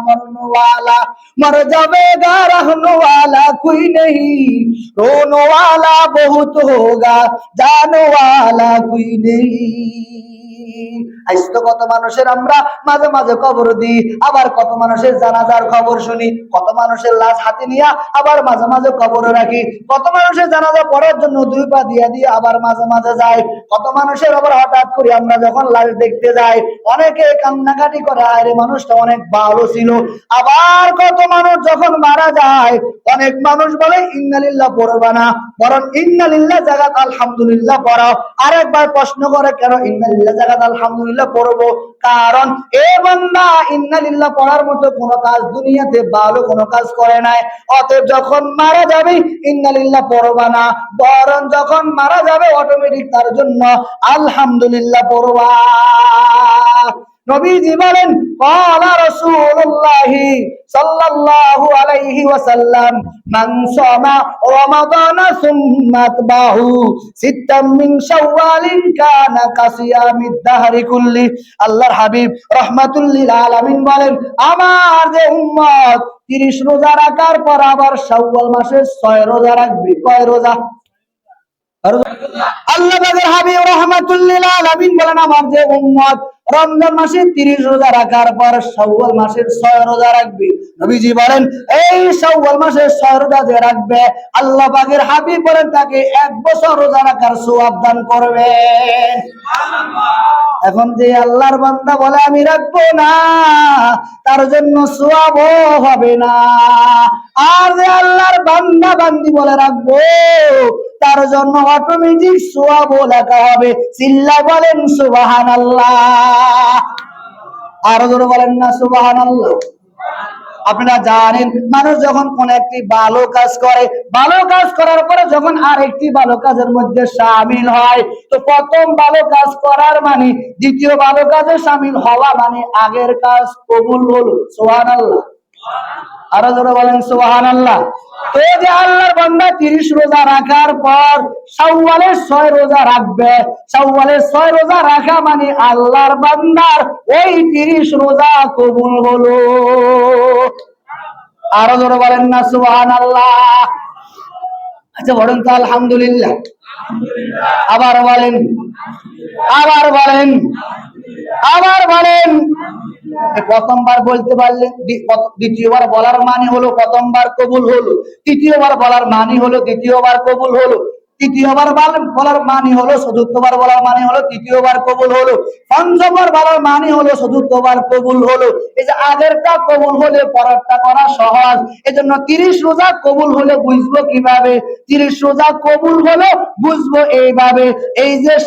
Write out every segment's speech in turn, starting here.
मरने वाला मर जाएगा रहने वाला कोई नहीं रोने वाला बहुत होगा जाने वाला कोई नहीं আজ তো কত মানুষের আমরা মাঝে মাঝে খবর দিই আবার কত মানুষের জানাজার খবর শুনি কত মানুষের লাশ হাতে নিয়ে আবার মাঝে মাঝে খবর রাখি কত মানুষের জানাজা পড়ার জন্য দুই পা দিয়ে দিয়ে আবার মাঝে মাঝে যায় কত মানুষের আবার হঠাৎ করে আমরা যখন লাশ দেখতে যাই অনেকে কান্নাকাটি করে আরে মানুষটা অনেক ভালো ছিল আবার কত মানুষ যখন মারা যায়, অনেক মানুষ বলে, ইন্নালিল্লাহ পড়বা না। বরং, ইন্নালিল্লাহ জাগাত আলহামদুলিল্লাহ পড়াও আরেকবার প্রশ্ন করে, কেন ইন্নালিল্লাহ জাগাত আলহামদুলিল্লাহ পড়ব? কারণ, এ বান্দা ইন্নালিল্লাহ পড়ার মতো কোনো কাজ দুনিয়াতে ভালো কোনো কাজ করে নাই। অতএব যখন মারা যাবে, ইন্নালিল্লাহ পড়বা না। বরং, যখন মারা যাবে অটোমেটিক তার জন্য আলহামদুলিল্লাহ পড়বা। নবীজি বলেন ক্বালা রাসূলুল্লাহ সাল্লাল্লাহু আলাইহি ওয়াসাল্লাম, মান সামা রমাদান সুম্মা বাহু সিত্তাম মিন শাওয়ালিন কানা কাসিয়ামিদ দাহরি কুল্লি। আল্লাহর হাবিব রাহমাতুল লিল আলামিন বলেন, আমার যে উম্মত 30 রোজা রাখার পর আবার শাওয়াল মাসে 6 রোজা রাখবে। কয় রোজা? আল্লাহ হাবিব রহমাতুল্লিল আলামিন বলেন, আমার যে উম্মত রমজান মাসে 30 রোজা রাখার পর শাওয়াল মাসের 6 রোজা রাখবে। নবীজি বলেন এই শাওয়াল মাসের 6 রোজা যে রাখবে আল্লাহ পাকের হাবিব বলেন তাকে এক বছর রোজা রাখার সওয়াব দান করবেন। এখন যে আল্লাহর বান্দা বলে আমি রাখব না তার জন্য সোয়াবও হবে না। আর যে আল্লাহর বান্দা বান্দি বলে রাখব তার জন্য অটোমেটিক সোয়াবও লেখা হবে। চিল্লা বলেন সুবাহান আরও জোরে বলেন না সুবাহান আপনারা জানেন, মানুষ যখন কোন একটি ভালো কাজ করে, ভালো কাজ করার পরে যখন আর একটি ভালো কাজের মধ্যে সামিল হয়, তো প্রথম ভালো কাজ করার মানে দ্বিতীয় ভালো কাজে সামিল হওয়া মানে আগের কাজ কবুল হলো সোহান আল্লাহ আরও জোরে বলেন সোহান আল্লাহ তো যে আল্লাহর বান্দা তিরিশ রোজা রাখার পর সাউওয়ালের ছয় রোজা রাখবে সাউওয়ালের ছয় রোজা রাখা মানে আল্লাহর বান্দার ওই তিরিশ রোজা কবুল হলো। আরও জোরে বলেন না সোহান আল্লাহ আচ্ছা বলেন তো, আলহামদুলিল্লাহ। আবার বলেন আবার বলেন আবার বলেন। প্রথমবার বলতে পারলেন দ্বিতীয়বার বলার মানে হলো, প্রথমবার কবুল হলো। তৃতীয়বার বলার মানে হলো, দ্বিতীয়বার কবুল হলো। তৃতীয়বার বল- বলার মানে হলো, চতুর্থবার বলার মানে হলো, তৃতীয়বার কবুল হলো। পঞ্চমবার বলার মানে হলো, চতুর্থবার কবুল হলো। এই যে আগেরটা কবুল হলে পরেরটা করা সহজ। তিরিশ রোজা কবুল হলে বুঝব কীভাবে? তিরিশ রোজা কবুল হলো, বুঝব এইভাবে। এই যে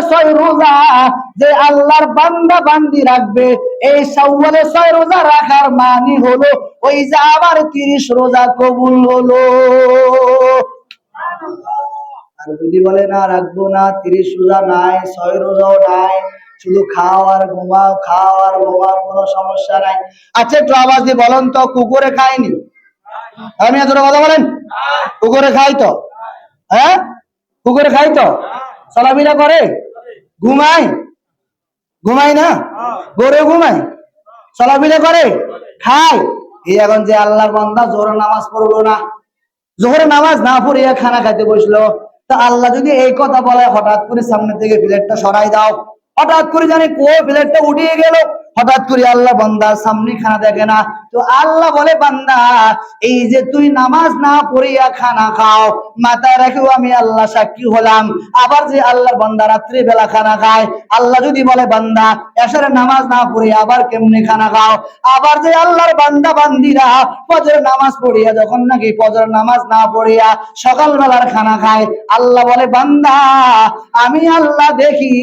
ছয় রোজা যে আল্লাহর বান্দা বান্দি রাখবে, এই সাউওয়ালের ছয় রোজা রাখার মানে হলো, ওই যে আবার তিরিশ রোজা কবুল হলো। আর যদি বলে, না, রাখব না, তিরিশ রোজা নাই, ছয় রোজাও নাই, শুধু খাও আর ঘুমাও, খাও আর ঘুমাও, কোনো সমস্যা নাই। আচ্ছা একটু আওয়াজ দিয়ে বলেন তো, কুকুরে খায়নি? আমি এত কথা বলেন। কুকুরে খাই তো? হ্যাঁ? কুকুরে খাই তো? চলাফেরা করে? ঘুমায়? ঘুমায় না? গরু ঘুমায়? চলাফেরা করে? খায়? এই এখন যে আল্লাহর বান্দা জোরে নামাজ পড়ল না। জোহরে নামাজ না পড়িয়া খানা খাইতে বসল। তা আল্লাহ যদি এই কথা বলে, হঠাৎ করে সামনে থেকে প্লেটটা সরাই দাও। হঠাৎ করে জানি কো প্লেটটা উঠিয়ে গেল। হঠাৎ করে আল্লাহ বান্দার সামনে খানা দেখে না। তো আল্লাহ বলে, বান্দা, এই যে তুই নামাজ না পড়িয়া খানা খাও, মাথায় রেখেও আমি আল্লাহ সাক্ষী হলাম। আবার যে আল্লাহর বান্দা রাত্রি বেলা খানা খায়, আল্লাহ যদি বলে, বান্দা এসারে নামাজ না পড়িয়া আবার কেমনে খানা খাও? আবার যে আল্লাহর বান্দা বান্দিরা ফজর নামাজ পড়িয়া, যখন নাকি ফজর নামাজ না পড়িয়া সকাল বেলার খানা খায়, আল্লাহ বলে, বান্দা, আমি আল্লাহ দেখি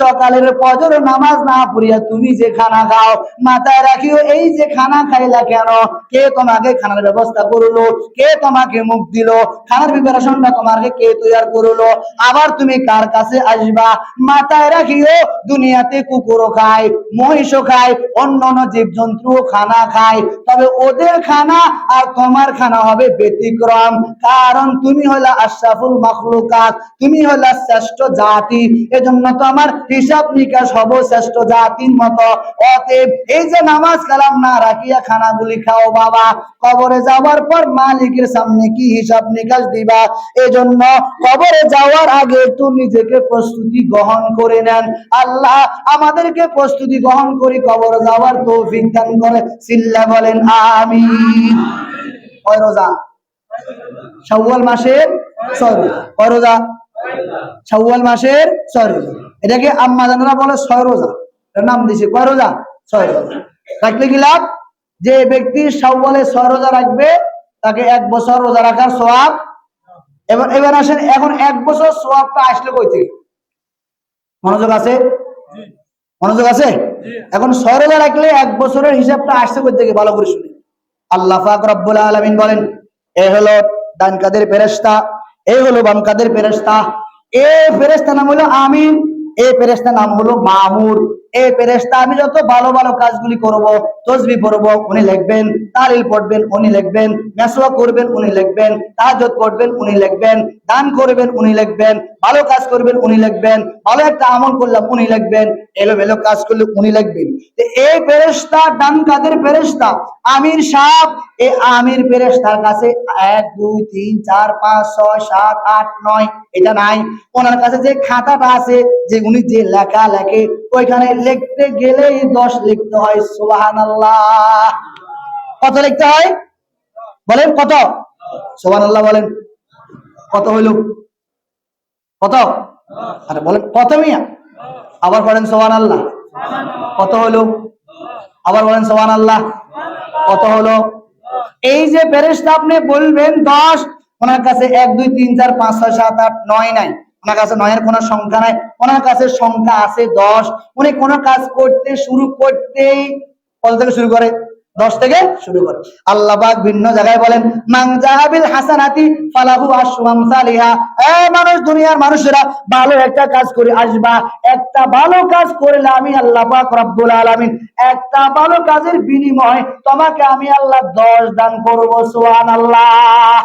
সকালের ফজর নামাজ না পড়িয়া তুমি যে খানা খাও। মাথায় রাখিও, এই যে খানা খাইলা কেন? কে তোমাকে খানার ব্যবস্থা করল? কে তোমাকে মুখ দিল? খানার প্রিপারেশনটা তোমাকে কে তৈরি করল? আবার তুমি কার কাছে আসবা? মাথায় রাখিও, দুনিয়াতে কুকুরও খায়, মহিষও খায় অন্য অন্য জীবজন্তু খানা খায়। তবে ওদের খানা আর তোমার খানা হবে ব্যতিক্রম। কারণ তুমি হলা আশরাফুল মাখলুকাত, তুমি হলা শ্রেষ্ঠ জাতি। এজন্য তো আমার হিসাব নিকাশ হব শ্রেষ্ঠ জাতির মতো। অতএব এই যে নামাজ কালাম না রাখিয়া খানাগুলি খাও বাবা, কবরে যাওয়ার পর মালিকের সামনে কি হিসাব নিকাশ দিবা? এজন্য কবরে যাওয়ার আগে একটু নিজেকে প্রস্তুতি গ্রহণ করে নেন। আল্লাহ আমাদেরকে প্রস্তুতি গ্রহণ করি, কবরে যাওয়ার তৌফিক দান করে। সিল্লা বলেন কয় রোজা? শাওয়াল মাসের ছয় রোজা। কয় মাসের রোজা। এটাকে আম্মা জানরা বলে ছয় রোজা। নাম দিছে কয় রোজা? ছয় রোজা। রাখলে কি লাভ? যে ব্যক্তি শাওয়ালে ছয় রোজা রাখবে তাকে এক বছর রোজা রাখার সোয়াব এবার এবার আসেন এখন এক বছর সোয়াবটা আসলে কই থেকে? মনোযোগ আছে? মনোযোগ আছে? এখন ছয় রোজা রাখলে এক বছরের হিসাবটা আসছে কই থেকে? ভালো করে শুনে। আল্লাহ পাক রব্বুল আলামিন বলেন এ হলো ডান কাদের ফেরেশতা এই হলো বাম কাদের ফেরেশতা এ ফেরেশতা নাম হলো আমিন। এই ফেরেস্তার নাম হলো মামুর এই ফেরেস্তা আমি যত ভালো ভালো কাজগুলি করব, তসবি পড়ব, উনি লিখবেন, তালিল পড়বেন, উনি লিখবেন, মেসওয়া করবেন, উনি লিখবেন, তাহাজ্জুদ পড়বেন, উনি লিখবেন, দান করবেন, উনি লিখবেন ভালো কাজ করবেন, উনি লিখবেন। ভালো একটা আমল করলাম, উনি লিখবেন। এলোমেলো কাজ করলে উনি লিখবেন। এই ফেরেশতা, ডান কাদের ফেরেশতা? আমির সাহেব, এই আমির ফেরেশতার কাছে এক, দুই, তিন, চার, পাঁচ, ছয়, সাত, আট, নয়, এটা নাই। ওনার কাছে যে খাতাটা আছে, যে উনি যে লেখা লেখে, ওইখানে লিখতে গেলেই দশ লিখতে হয় সুবাহান কত লিখতে হয়? বলেন কত? সোহান বলেন। কত হইল? কত? আরে বলেন, কত মিয়া? আবার বলেন সোহান আল্লাহ কত হলো? আবার বলেন সোহান আল্লাহ কত হলো? এই যে ফেরেশতা আপনি বলবেন, দশ, ওনার কাছে এক, দুই, তিন, চার, পাঁচ, ছয়, সাত, আট, নয় নাই। ওনার কাছে নয়ের কোনো সংখ্যা নাই। ওনার কাছে সংখ্যা আছে দশ। উনি কোনো কাজ করতে, শুরু করতেই কত থেকে শুরু করে? দশ থেকে শুরু করে। আল্লাহ ভিন্ন জায়গায় বলেন মাংজাহাবিল হাসানাতি ফালাহু আসালিহা এ মানুষ, দুনিয়ার মানুষেরা ভালো একটা কাজ করে আসবা, একটা ভালো কাজ করলে আমি আল্লাহ রব্বুল আলামিন, একটা ভালো কাজের বিনিময় তোমাকে আমি আল্লাহ দশ দান করব, সুবহানাল্লাহ।